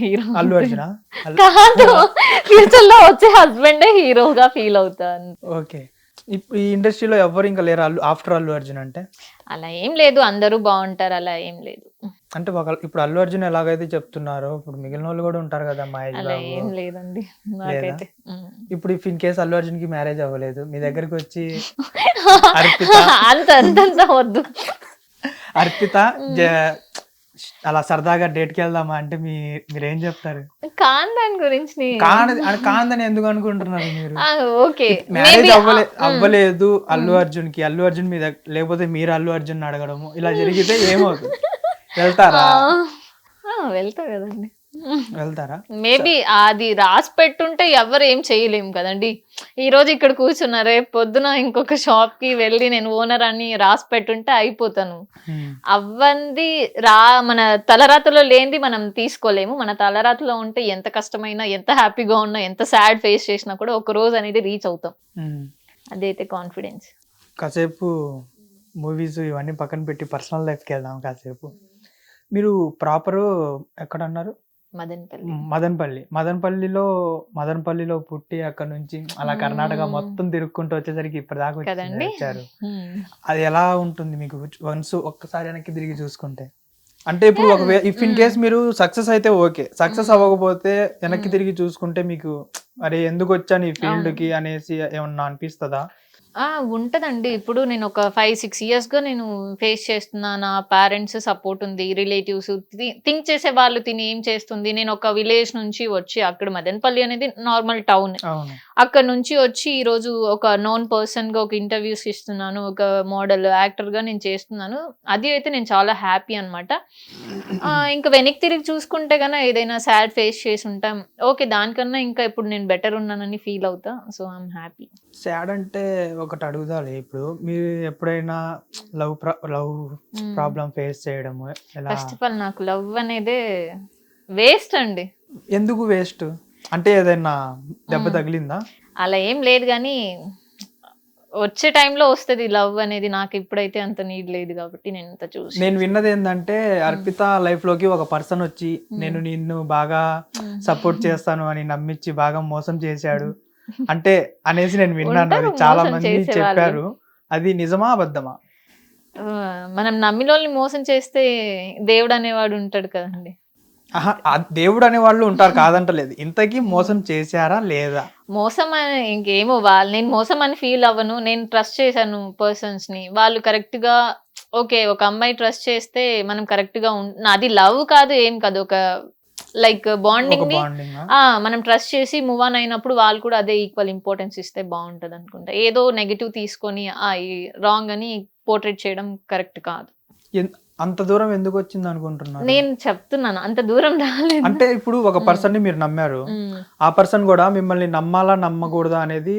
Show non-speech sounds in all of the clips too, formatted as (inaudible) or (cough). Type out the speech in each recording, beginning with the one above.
Hero Allu Arjuna? కాదు ఫ్యూచర్లో వచ్చే హస్బెండే హీరోగా ఫీల్ అవుతాను. ఓకే. ఈ ఇండస్ట్రీలో ఎవరు ఇంకా లేరు అల్లు ఆఫ్టర్ అల్లు అర్జున్ అంటే? అలా ఏం లేదు అందరూ బాగుంటారు అలా ఏం లేదు. అంటే ఒక ఇప్పుడు అల్లు అర్జున్ ఎలాగైతే చెప్తున్నారో ఇప్పుడు మిగిలిన వాళ్ళు కూడా ఉంటారు కదా మహేష్ బాబు. ఏం లేదండి నాకైతే. ఇప్పుడు ఇఫ్ ఇన్ కేసు అల్లు అర్జున్కి మ్యారేజ్ అవ్వలేదు మీ దగ్గరికి వచ్చి (laughs) అర్పిత అంత అంతంత వద్దు. అర్పిత అలా సరదాగా డేట్కి వెళ్దామా అంటే మీ మీరు ఏం చెప్తారు? కాన్ దాని గురించి కాందని ఎందుకు అనుకుంటున్నారు మీరు? ఓకే. మ్యారేజ్ Maybe, అవ్వలే ఆ, ఉమ్. అవ్వలేదు అల్లు అర్జున్కి అల్లు అర్జున్ మీద లేకపోతే మీరు అల్లు అర్జున్ అడగడము ఇలా జరిగితే ఏమవుతుంది? వెళ్తారా? వెళ్తా కదండి. వెళ్తారా? మేబీ అది రాసి పెట్టుంటే ఎవరు ఏం చేయలేము కదండి. ఈ రోజు ఇక్కడ కూర్చున్నా రేపు పొద్దున ఇంకొక షాప్కి వెళ్ళి నేను ఓనర్ అని రాసి పెట్టుంటే అయిపోతాను. అవ్వంది రా మన తలరాతలో లేనిది మనం తీసుకోలేము. మన తలరాతలో ఉంటే ఎంత కష్టమైనా ఎంత హ్యాపీగా ఉన్నా ఎంత సాడ్ ఫేస్ చేసినా కూడా ఒక రోజు అనేది రీచ్ అవుతాం. అదైతే కాన్ఫిడెన్స్. కాసేపు మూవీస్ ఇవన్నీ పక్కన పెట్టి పర్సనల్ లైఫ్కి వెళ్దాం కాసేపు. మీరు ప్రాపర్ ఎక్కడ అన్నారు మదన్పల్లి. మదనపల్లి. మదనపల్లిలో మదనపల్లిలో పుట్టి అక్కడ నుంచి అలా కర్ణాటక. మొత్తం తిరుక్కుంటూ వచ్చేసరికి ఇప్పటిదాకా? వచ్చారు. అది ఎలా ఉంటుంది మీకు వన్స్ ఒక్కసారి వెనక్కి తిరిగి చూసుకుంటే? అంటే ఇప్పుడు ఒక ఇఫ్ ఇన్ కేస్ మీరు సక్సెస్ అయితే ఓకే. సక్సెస్ అవ్వకపోతే వెనక్కి తిరిగి చూసుకుంటే మీకు అరే ఎందుకు వచ్చాను ఈ ఫీల్డ్కి అనేసి ఏమన్నా అనిపిస్తుందా? ఆ ఉంటదండి. ఇప్పుడు నేను ఒక ఫైవ్ సిక్స్ ఇయర్స్గా నేను ఫేస్ చేస్తున్నా నా పేరెంట్స్ సపోర్ట్ ఉంది రిలేటివ్స్ థింక్ చేసే వాళ్ళు తిని ఏం చేస్తుంది? నేను ఒక విలేజ్ నుంచి వచ్చి అక్కడ మదనపల్లి అనేది నార్మల్ టౌన్ అవును. అక్కడ నుంచి వచ్చి ఈ రోజు ఒక నోన్ పర్సన్గా ఒక ఇంటర్వ్యూస్ ఇస్తున్నాను ఒక మోడల్ యాక్టర్గా నేను చేస్తున్నాను. అది అయితే నేను చాలా హ్యాపీ అనమాట ఇంకా వెనక్కి తిరిగి చూసుకుంటే కన్నా ఏదైనా సాడ్ ఫేస్ చేసి ఉంటాం. ఓకే దానికన్నా ఇంకా ఇప్పుడు నేను బెటర్ ఉన్నానని ఫీల్ అవుతా. సో ఐఎమ్ హ్యాపీ సాడ్ అంటే ఒకటి అడుగుదాలి. ఇప్పుడు మీరు ఎప్పుడైనా లవ్ లవ్ ప్రాబ్లం ఫేస్ చేయడము ఎలా? ఫస్ట్ ఆఫ్ ఆల్ నాకు లవ్ అనేదే వేస్ట్ అండి. ఎందుకు వేస్ట్? అంటే ఏదైనా దెబ్బ తగిలిందా? అలా ఏం లేదు కానీ వచ్చే టైంలో వస్తుంది లవ్ అనేది. నాకు ఇప్పుడైతే అంత నీడ్ లేదు కాబట్టి నేను అంత చూసి నేను విన్నది ఏంటంటే అర్పిత లైఫ్లోకి ఒక పర్సన్ వచ్చి నేను నిన్ను బాగా సపోర్ట్ చేస్తాను అని నమ్మించి బాగా మోసం చేశాడు. అంటే అనేసి నేను విన్నాను అది చాలా మంది. చెప్పారు. అది నిజమా అబద్ధమా? మనం నమ్మినోళ్ళని మోసం చేస్తే దేవుడు అనేవాడు ఉంటాడు కదండి. దేవుడు అనే వాళ్ళు ఉంటారు కాదంటలేదు. ఇంతకీ మోసం చేశారా లేదా? మోసం అని ఇంకేమో వాళ్ళు నేను మోసం అని ఫీల్ అవ్వను నేను ట్రస్ట్ చేశాను పర్సన్స్ని వాళ్ళు కరెక్ట్గా ఓకే ఒక అమ్మాయి ట్రస్ట్ చేస్తే మనం కరెక్ట్గా అది లవ్ కాదు ఏం కాదు. ఒక లైక్ ఒక బాండింగ్ని మనం ట్రస్ట్ చేసి మూవ్ ఆన్ అయినప్పుడు వాళ్ళు కూడా అదే ఈక్వల్ ఇంపార్టెన్స్ ఇస్తే బాగుంటది అనుకుంటా. ఏదో నెగిటివ్ తీసుకొని రాంగ్ అని పోర్ట్రేట్ చేయడం కరెక్ట్ కాదు. అంత దూరం ఎందుకు వచ్చింది అనుకుంటున్నారు? నేను చెప్తున్నాను అంత దూరం రాలేదు. అంటే ఇప్పుడు ఒక పర్సన్ని మీరు నమ్మారు. ఆ పర్సన్ కూడా మిమ్మల్ని నమ్మాలా నమ్మకూడదా అనేది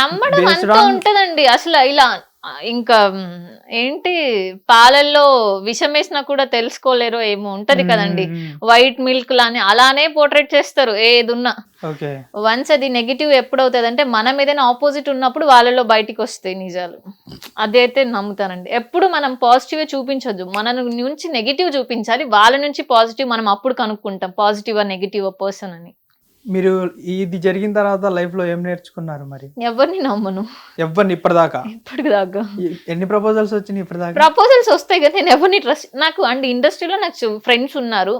నమ్మడం ఉంటదండి. అసలు ఇలా ఇంకా ఏంటి పాలల్లో విషం వేసినా కూడా తెలుసుకోలేరో ఏమో ఉంటది కదండి. వైట్ మిల్క్ లాని అలానే పోర్ట్రేట్ చేస్తారు ఏదున్నా. వన్స్ అది నెగిటివ్ ఎప్పుడవుతుంది అంటే మనం ఏదైనా ఆపోజిట్ ఉన్నప్పుడు వాళ్ళలో బయటికి వస్తాయి నిజాలు. అదైతే నమ్ముతానండి. ఎప్పుడు మనం పాజిటివ్ చూపించొద్దు. మన నుంచి నెగిటివ్ చూపించాలి వాళ్ళ నుంచి పాజిటివ్ మనం అప్పుడు కనుక్కుంటాం పాజిటివ్ నెగిటివ్ పర్సన్ అని. మీరు ఇది జరిగిన తర్వాత లైఫ్లో ఏం నేర్చుకున్నారు మరి? ఎవరిని నమ్మను. ఎవరిని ఇప్పటిదాకా? ఇప్పటిదాకా. ఎన్ని ప్రపోజల్స్ వచ్చినాయి ఇప్పటిదాకా? ప్రపోజల్స్ వస్తాయి కదా నేను ఎవరిని ట్రస్ట్ నాకు అండ్ ఇండస్ట్రీలో నాకు ఫ్రెండ్స్ ఉన్నారు.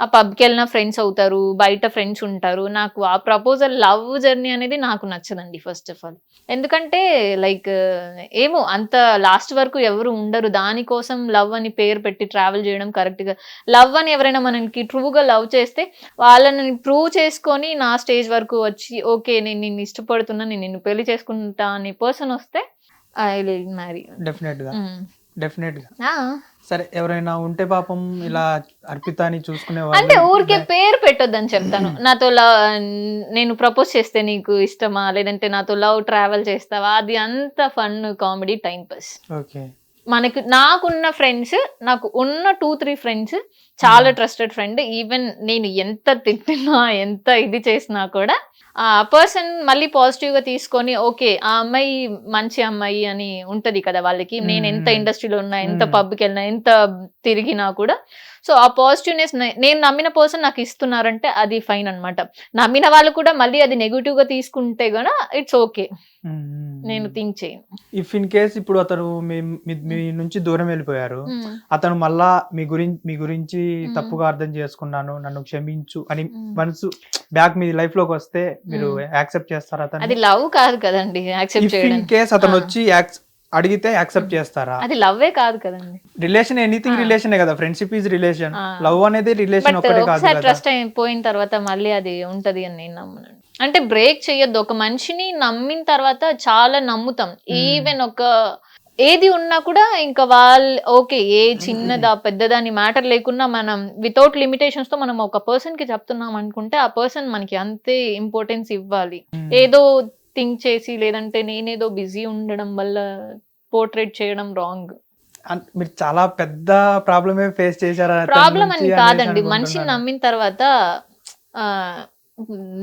ఆ పబ్కి వెళ్ళిన ఫ్రెండ్స్ అవుతారు బయట ఫ్రెండ్స్ ఉంటారు. నాకు ఆ ప్రపోజల్ లవ్ జర్నీ అనేది నాకు నచ్చదండి ఫస్ట్ ఆఫ్ ఆల్ ఎందుకంటే లైక్ ఏమో అంత లాస్ట్ వరకు ఎవరు ఉండరు. దానికోసం లవ్ అని పేరు పెట్టి ట్రావెల్ చేయడం correct గా. లవ్ అని ఎవరైనా మనకి ట్రూగా లవ్ చేస్తే వాళ్ళని ప్రూవ్ చేసుకొని నా స్టేజ్ వరకు వచ్చి ఓకే నేను నిన్ను ఇష్టపడుతున్నా నేను నిన్ను పెళ్ళి చేసుకుంటా అనే పర్సన్ వస్తే ఐ విల్ మ్యారీ. డెఫినెట్గా డెఫినెట్గా ఆ. సరే ఎవరైనా ఉంటే పాపం ఇలా అర్పిత అని చూసుకునే అంటే ఊరికే పేరు పెట్టొద్దని చెప్తాను. (clears throat) నాతో లవ్ నేను ప్రపోజ్ చేస్తే నీకు ఇష్టమా? లేదంటే నాతో లవ్ ట్రావెల్ చేస్తావా? అది అంత fun comedy time pass. Okay. మనకు నాకున్న ఫ్రెండ్స్ నాకు ఉన్న టూ త్రీ ఫ్రెండ్స్ చాలా ట్రస్టెడ్ ఫ్రెండ్ ఈవెన్ నేను ఎంత తిట్టినా ఎంత ఇది చేసినా కూడా ఆ పర్సన్ మళ్ళీ పాజిటివ్గా తీసుకొని ఓకే ఆ అమ్మాయి మంచి అమ్మాయి అని ఉంటది కదా వాళ్ళకి. నేను ఎంత. ఇండస్ట్రీలో ఉన్నా ఎంత. పబ్కి వెళ్ళినా ఎంత తిరిగినా కూడా. సో ఆ పాజిటివ్నెస్ నేను నమ్మిన పర్సన్ నాకు ఇస్తున్నారంటే అది ఫైన్ అన్నమాట. నమ్మిన వాళ్ళు కూడా మళ్ళీ అది నెగిటివ్గా తీసుకుంటే గన ఇట్స్ ఓకే నేను థింక్ చేయను ఇఫ్ ఇన్ కేస్ ఇప్పుడు అతను మీ నుంచి దూరం వెళ్ళిపోయారు మ్మ్. అతను మళ్ళా మీ గురించి మీ గురించి మ్మ్. తప్పుగా అర్థం చేసుకున్నాను నన్ను క్షమించు అని మ్మ్. మనసు బ్యాక్ మీ లైఫ్లోకి వస్తే మీరు. యాక్సెప్ట్ చేస్తారా అది అతను లవ్ కాదు కదండి యాక్సెప్ట్ ఇన్ కేస్ అతను ఆ. వచ్చి అడిగితే యాక్సెప్ట్ చేస్తారా అది లవ్వే కాదు కదండి రిలేషన్ ఎనీథింగ్. రిలేషన్ కదా ఫ్రెండ్షిప్ ఈజ్ రిలేషన్. లవ్ అనేది రిలేషన్ ఒకటే కదా ట్రస్ట్ అయిపోయిన తర్వాత మళ్ళీ అది ఉంటది అని నేను నమ్మను అంటే బ్రేక్ చేయొద్దు ఒక మనిషిని నమ్మిన తర్వాత చాలా నమ్ముతాం. ఈవెన్ ఒక ఏది ఉన్నా కూడా ఇంకా వాళ్ళు ఓకే ఏ చిన్నదా పెద్దదాని మ్యాటర్ లేకున్నా మనం వితౌట్ లిమిటేషన్స్తో మనం ఒక పర్సన్కి చెప్తున్నాం అనుకుంటే ఆ పర్సన్ మనకి అంతే ఇంపార్టెన్స్ ఇవ్వాలి. ఏదో థింక్ చేసి లేదంటే నేనేదో బిజీ ఉండడం వల్ల పోర్ట్రేట్ చేయడం రాంగ్ అన్- మీరు చాలా పెద్ద ప్రాబ్లమే ఫేస్ చేశారా? ప్రాబ్లం అని కాదండి. మనిషిని. నమ్మిన తర్వాత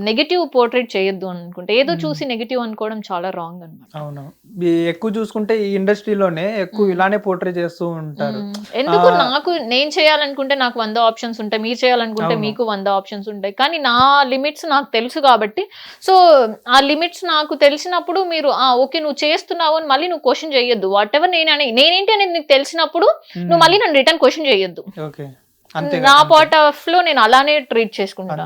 నెగటివ్ పోర్ట్రేట్ చేయొద్దు అనుకుంటే ఏదో. చూసి నెగటివ్ అనుకోవడం చాలా రాంగ్ అనమాట అవును. ఎక్కువ చూసుకుంటే ఈ ఇండస్ట్రీలోనే ఎక్కువ. ఇలానే పోర్ట్రే చేస్తూ ఉంటారు. ఎందుకు. నాకు నేను చేయాలనుకుంటే నాకు వంద ఆప్షన్స్ ఉంటాయి మీరు చేయాలనుకుంటే. మీకు వంద ఆప్షన్స్ ఉంటాయి కానీ నా లిమిట్స్ నాకు తెలుసు కాబట్టి సో ఆ లిమిట్స్ నాకు తెలిసినప్పుడు మీరు ఆ ఓకే నువ్వు చేస్తున్నావు అని మళ్ళీ నువ్వు క్వశ్చన్ చేయొద్దు. వాట్ ఎవర్ నేను నేనేంటి అనేది నీకు తెలిసినప్పుడు నువ్వు మళ్ళీ నన్ను రిటర్న్ క్వశ్చన్ చేయొద్దు. నా పార్ట్ ఆఫ్లో నేను అలానే ట్రీట్ చేసుకుంటాను.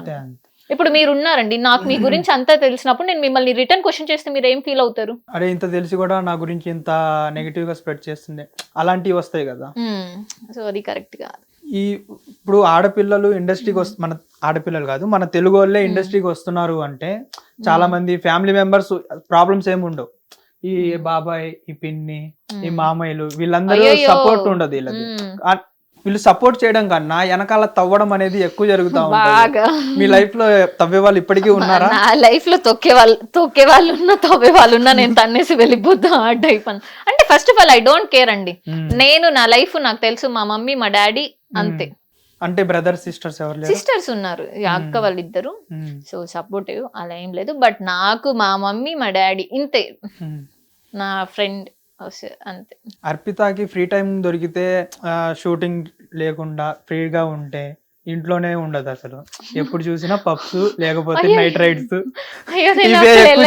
ఇప్పుడు మీరు ఉన్నారండి నాకు మీ గురించి అంతా తెలిసినప్పుడు నేను మిమ్మల్ని రిటర్న్ క్వశ్చన్ చేస్తే మీరు ఏం ఫీల్ అవుతారు? అరే ఇంత తెలిసి కూడా నా గురించి ఇంత నెగిటివ్గా స్ప్రెడ్ చేస్తుంది. అలాంటివి వస్తాయి కదా. సో అది కరెక్ట్ కాదు. ఈ ఇప్పుడు ఆడపిల్లలు ఇండస్ట్రీకి వస్తు మన ఆడపిల్లలు కాదు మన తెలుగు వాళ్ళే ఇండస్ట్రీకి వస్తున్నారు అంటే చాలా మంది ఫ్యామిలీ మెంబర్స్ ప్రాబ్లమ్స్ ఏమి ఉండవు. ఈ బాబాయ్ ఈ పిన్ని ఈ మామయ్యలు వీళ్ళందరూ. సపోర్ట్ ఉండదు వీళ్ళది. వీళ్ళు సపోర్ట్ చేయడం కన్నా వెనకాల తవ్వడం అనేది ఎక్కువ జరుగుతా ఉంటుంది. బాగా. మీ లైఫ్లో తవ్వే వాళ్ళు ఇప్పటికీ ఉన్నారా? నా లైఫ్లో తొక్కే వాళ్ళు తొక్కే వాళ్ళు ఉన్నా తవ్వే వాళ్ళు ఉన్నా నేను తన్నేసి వెళ్ళిపోతా ఆ టైప్ అని. అంటే first of all I don't care అండి. మ్మ్. నేను నా లైఫ్ నాకు తెలుసు మా మమ్మీ మా డాడీ అంతే. అంటే బ్రదర్ సిస్టర్స్ ఎవరు సిస్టర్స్ ఉన్నారు. ఈ అక్క మ్మ్. వాళ్ళిద్దరు. మ్మ్. సో సపోర్టివ్ అలా ఏం లేదు. బట్ నాకు మా మమ్మీ మా డాడీ ఇంతే. నా ఫ్రెండ్ అంతే. అర్పితకి ఫ్రీ టైం దొరికితే షూటింగ్ లేకుండా ఫ్రీగా ఉంటే ఇంట్లోనే ఉండదు అసలు. ఎప్పుడు చూసినా పబ్స్ లేకపోతే. Night rides.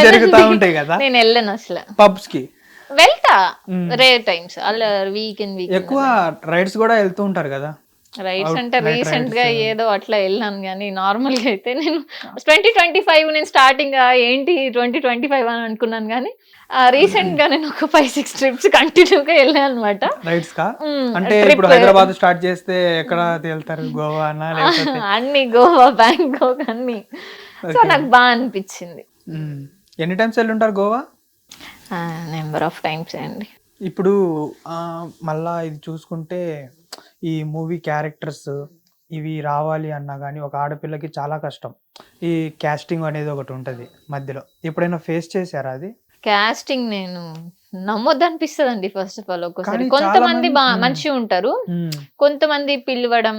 జరుగుతా. ఉంటాయి కదా. నేను వెళ్ళను అసలు. పబ్స్కి వెళ్తా. మ్మ్. Rare times. అలా వీకెండ్ వీక్ ఎక్కువ రైడ్స్ కూడా వెళ్తూ ఉంటారు కదా. రైడ్స్ Out- అంటే రీసెంట్గా. ఏదో అట్లా వెళ్ళాను కానీ నార్మల్గా అయితే నేను ట్వంటీ ట్వంటీ ఫైవ్ నేను స్టార్టింగ్ ఏంటి ట్వంటీ ట్వంటీ ఫైవ్ అని అనుకున్నాను కానీ రీసెంట్గా నేను ఒక ఫైవ్ సిక్స్ ట్రిప్స్ కంటిన్యూగా వెళ్ళాను అనమాట రైడ్స్ కా అంటే ఇప్పుడు హైదరాబాద్ స్టార్ట్ చేస్తే ఎక్కడ తేలుతారు? గోవా అనా లేకపోతే? (laughs) అన్ని గోవా బ్యాంకాక్ అన్ని. సో. నాకు బాగా అనిపించింది. మ్మ్. ఎన్ని టైమ్స్ వెళ్ళి ఉంటారు గోవా నెంబర్ ఆఫ్ టైమ్స్ అండి. ఇప్పుడు మళ్ళా ఇది చూసుకుంటే ఈ మూవీ క్యారెక్టర్స్ ఇవి రావాలి అన్నా కానీ ఒక ఆడపిల్లకి చాలా కష్టం. ఈ క్యాస్టింగ్ అనేది ఒకటి ఉంటది మధ్యలో. ఎప్పుడైనా ఫేస్ చేశారా అది? కాస్టింగ్ నేను నమ్మొద్దు అనిపిస్తుంది అండి ఫస్ట్ ఆఫ్ ఆల్ ఒక్కోసారి. కొంతమంది. మంచిగా ఉంటారు. కొంతమంది పిలవడం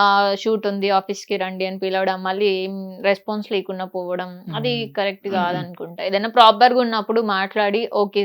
ఆ షూట్ ఉంది ఆఫీస్కి రండి అని పిలవడం మళ్ళీ ఏం రెస్పాన్స్ లేకుండా పోవడం అది. కరెక్ట్ కాదనుకుంటా. ఏదైనా ప్రాపర్గా ఉన్నప్పుడు మాట్లాడి ఓకే